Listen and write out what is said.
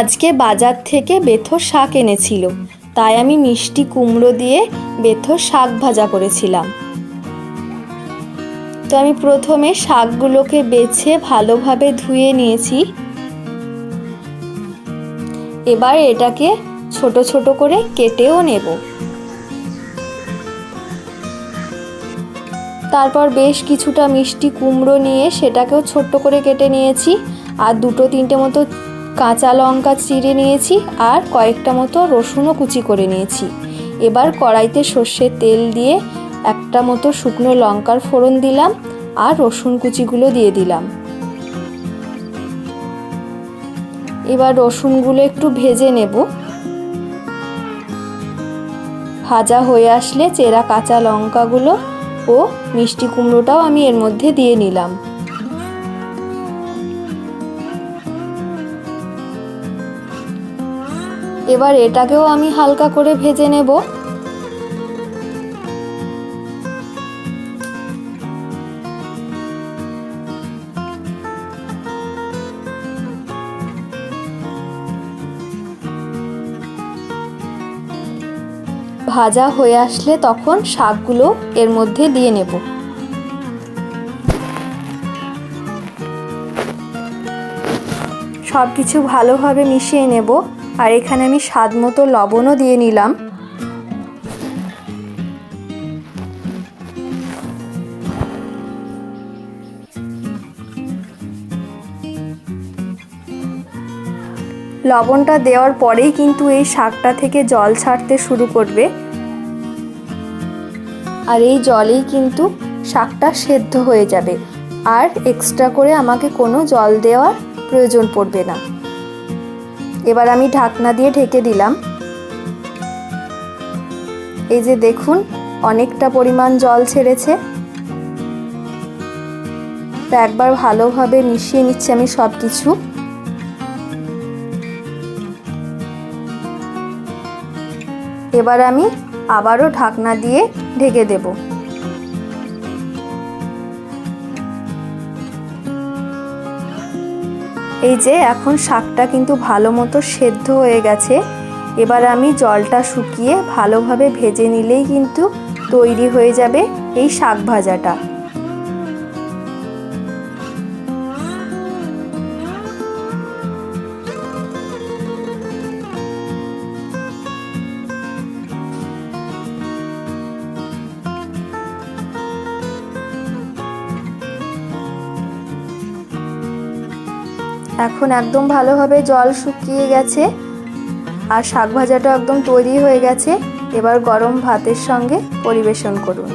আজকে বাজার থেকে বেথর শাক এনেছিল, তাই আমি মিষ্টি কুমড়ো দিয়ে বেথর শাক ভাজা করেছিলাম। তো আমি প্রথমে শাকগুলোকে বেছে ভালোভাবে ধুয়ে নিয়েছি। এবার এটাকে ছোট ছোট করে কেটেও নেব। তারপর বেশ কিছুটা মিষ্টি কুমড়ো নিয়ে সেটাকেও ছোট্ট করে কেটে নিয়েছি, আর দুটো তিনটে মতো কাঁচা লঙ্কা চিড়ে নিয়েছি আর কয়েকটা মতো রসুনও কুচি করে নিয়েছি। এবার কড়াইতে সর্ষের তেল দিয়ে একটা মতো শুকনো লঙ্কার ফোড়ন দিলাম আর রসুন কুচিগুলো দিয়ে দিলাম। এবার রসুনগুলো একটু ভেজে নেব। ভাজা হয়ে আসলে চেরা কাঁচা লঙ্কাগুলো ও মিষ্টি কুমড়োটাও আমি এর মধ্যে দিয়ে নিলাম। এবার এটাকেও আমি হালকা করে ভেজে নেব। ভাজা হয়ে আসলে তখন শাকগুলো এর মধ্যে দিয়ে নেব। সব কিছু ভালোভাবে মিশিয়ে নেব। আর এখানে আমি স্বাদ মতো লবণও দিয়ে নিলাম। লবণটা দেওয়ার পরেই কিন্তু এই শাকটা থেকে জল ছাড়তে শুরু করবে। আর এই জলেই কিন্তু শাকটা সেদ্ধ হয়ে যাবে। আর এক্সট্রা করে আমাকে কোনো জল দেওয়ার প্রয়োজন পড়বে না। এবার আমি ঢাকনা দিয়ে ঢেকে দিলাম। এই যে দেখুন, অনেকটা পরিমাণ জল ছেড়েছে। তো একবার ভালোভাবে মিশিয়ে নিচ্ছি আমি সব কিছু এবার আমি আবারও ঢাকনা দিয়ে ঢেকে দেব। এই যে এখন শাকটা কিন্তু ভালো মতো সেদ্ধ হয়ে গেছে। এবার আমি জলটা শুকিয়ে ভালোভাবে ভেজে নিলেই কিন্তু তৈরি হয়ে যাবে এই শাক ভাজাটা। এখন একদম ভালোভাবে জল শুকিয়ে গেছে আর শাক ভাজাটা একদম তৈরি হয়ে গেছে। এবার গরম ভাতের সঙ্গে পরিবেশন করুন।